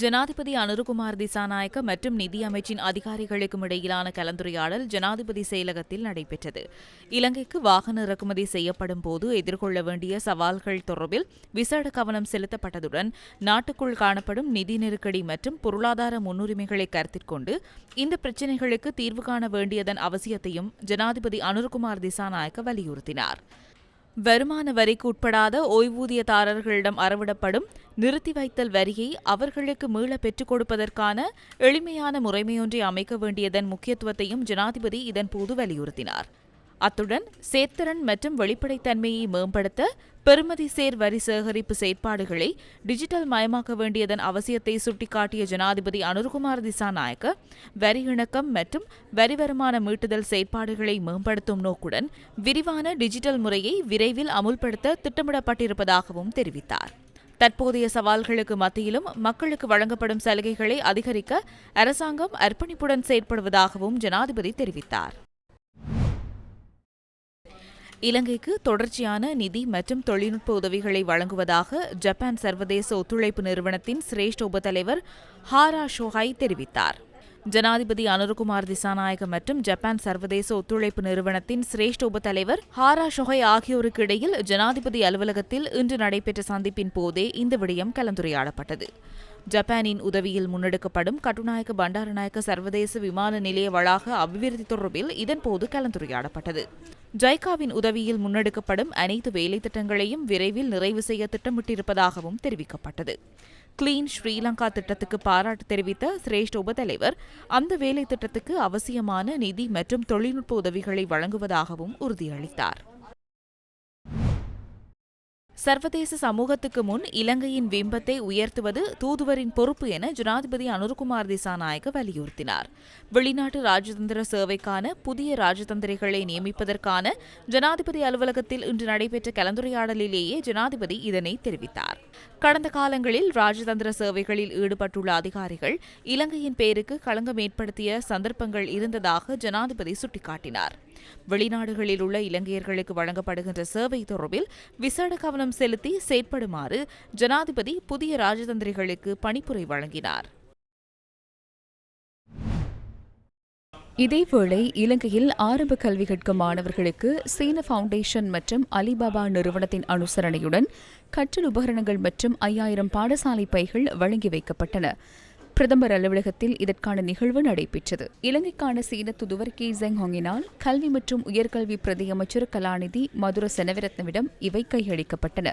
ஜனாதிபதி அனுருகுமார் திசாநாயக்க மற்றும் நிதி அமைச்சின் அதிகாரிகளுக்கும் இடையிலான கலந்துரையாடல் ஜனாதிபதி செயலகத்தில் நடைபெற்றது. இலங்கைக்கு வாகன இறக்குமதி செய்யப்படும் போது எதிர்கொள்ள வேண்டிய சவால்கள் தொடர்பில் விசேட கவனம் செலுத்தப்பட்டதுடன் நாட்டுக்குள் காணப்படும் நிதி நெருக்கடி மற்றும் பொருளாதார முன்னுரிமைகளை கருத்தில் கொண்டு இந்த பிரச்சினைகளுக்கு தீர்வு காண வேண்டியதன் அவசியத்தையும் ஜனாதிபதி அனுருகுமார் திசாநாயக்க வலியுறுத்தினார். வருமான வரிக்கு உட்படாத ஓய்வூதியதாரர்களிடம் அறவிடப்படும் நிறுத்தி வைத்தல் வரியை அவர்களுக்கு மீள பெற்றுக் கொடுப்பதற்கான எளிமையான முறைமையொன்றை அமைக்க வேண்டியதன் முக்கியத்துவத்தையும் ஜனாதிபதி இதன்போது வலியுறுத்தினார். அத்துடன் சேத்திறன் மற்றும் வெளிப்படைத்தன்மையை மேம்படுத்த பெறுமதி சேர் வரி சேகரிப்பு செயற்பாடுகளை டிஜிட்டல் மயமாக்க வேண்டியதன் அவசியத்தை சுட்டிக்காட்டிய ஜனாதிபதி அனுர்குமார் திசாநாயக்க வரி இணக்கம் மற்றும் வரி வருமான மீட்டுதல் செயற்பாடுகளை மேம்படுத்தும் நோக்குடன் விரிவான டிஜிட்டல் முறையை விரைவில் அமுல்படுத்த திட்டமிடப்பட்டிருப்பதாகவும் தெரிவித்தார். தற்போதைய சவால்களுக்கு மத்தியிலும் மக்களுக்கு வழங்கப்படும் சலுகைகளை அதிகரிக்க அரசாங்கம் அர்ப்பணிப்புடன் செயற்படுவதாகவும் ஜனாதிபதி தெரிவித்தார். இலங்கைக்கு தொடர்ச்சியான நிதி மற்றும் தொழில்நுட்ப உதவிகளை வழங்குவதாக ஜப்பான் சர்வதேச ஒத்துழைப்பு நிறுவனத்தின் சிரேஷ்ட உபத்தலைவர் ஹாரா ஷோஹாய் தெரிவித்தார். ஜனாதிபதி அனுருகுமார் திசாநாயக மற்றும் ஜப்பான் சர்வதேச ஒத்துழைப்பு நிறுவனத்தின் சிரேஷ்ட உபத்தலைவர் ஹாரா ஷொஹை ஆகியோருக்கு இடையில் ஜனாதிபதி அலுவலகத்தில் இன்று நடைபெற்ற சந்திப்பின் போதே இந்த விடயம் கலந்துரையாடப்பட்டது. ஜப்பானின் உதவியில் முன்னெடுக்கப்படும் கட்டுநாயக்க பண்டாரநாயக்க சர்வதேச விமான நிலைய வளாக அபிவிருத்தி தொடர்பில் இதன்போது கலந்துரையாடப்பட்டது. ஜைகாவின் உதவியில் முன்னெடுக்கப்படும் அனைத்து வேலைத்திட்டங்களையும் விரைவில் நிறைவு செய்ய திட்டமிட்டிருப்பதாகவும் தெரிவிக்கப்பட்டது. கிளீன் ஸ்ரீலங்கா திட்டத்துக்கு பாராட்டு தெரிவித்த சிரேஷ்ட உபதலைவர் அந்த வேலை திட்டத்துக்கு அவசியமான நிதி மற்றும் தொழில்நுட்ப உதவிகளை வழங்குவதாகவும் உறுதியளித்தார். சர்வதேச சமூகத்துக்கு முன் இலங்கையின் பிம்பத்தை உயர்த்துவது தூதுவரின் பொறுப்பு என ஜனாதிபதி அனுர்குமார் திசாநாயக்க வலியுறுத்தினார். வெளிநாட்டு ராஜதந்திர சேவைக்கான புதிய ராஜதந்திரிகளை நியமிப்பதற்கான ஜனாதிபதி அலுவலகத்தில் இன்று நடைபெற்ற கலந்துரையாடலிலேயே ஜனாதிபதி இதனை தெரிவித்தார். கடந்த காலங்களில் ராஜதந்திர சேவைகளில் ஈடுபட்டுள்ள அதிகாரிகள் இலங்கையின் பேருக்கு களங்கம் ஏற்படுத்திய சந்தர்ப்பங்கள் இருந்ததாக ஜனாதிபதி சுட்டிக்காட்டினார். வெளிநாடுகளில் உள்ள இலங்கையர்களுக்கு வழங்கப்படுகின்ற சேவை தொடர்பில் விசேட கவனம் செலுத்தி செயற்படுமாறு ஜனாதிபதி புதிய ராஜதந்திரிகளுக்கு பணிப்புரை வழங்கினார். இதேவேளை இலங்கையில் ஆரம்ப கல்வி கற்கும் மாணவர்களுக்கு சீன ஃபவுண்டேஷன் மற்றும் அலிபாபா நிறுவனத்தின் அனுசரணையுடன் கற்றல் உபகரணங்கள் மற்றும் ஐயாயிரம் பாடசாலை பைகள் வழங்கி வைக்கப்பட்டன. பிரதமர் அலுவலகத்தில் இதற்கான நிகழ்வு நடைபெற்றது. இலங்கைக்கான சீன துதுவர் கே. ஜெங் ஹொங்கினால் கல்வி மற்றும் உயர்கல்வி பிரதி அமைச்சர் கலாநிதி மதுர செனவிரத்னவிடம் இவை கையளிக்கப்பட்டன.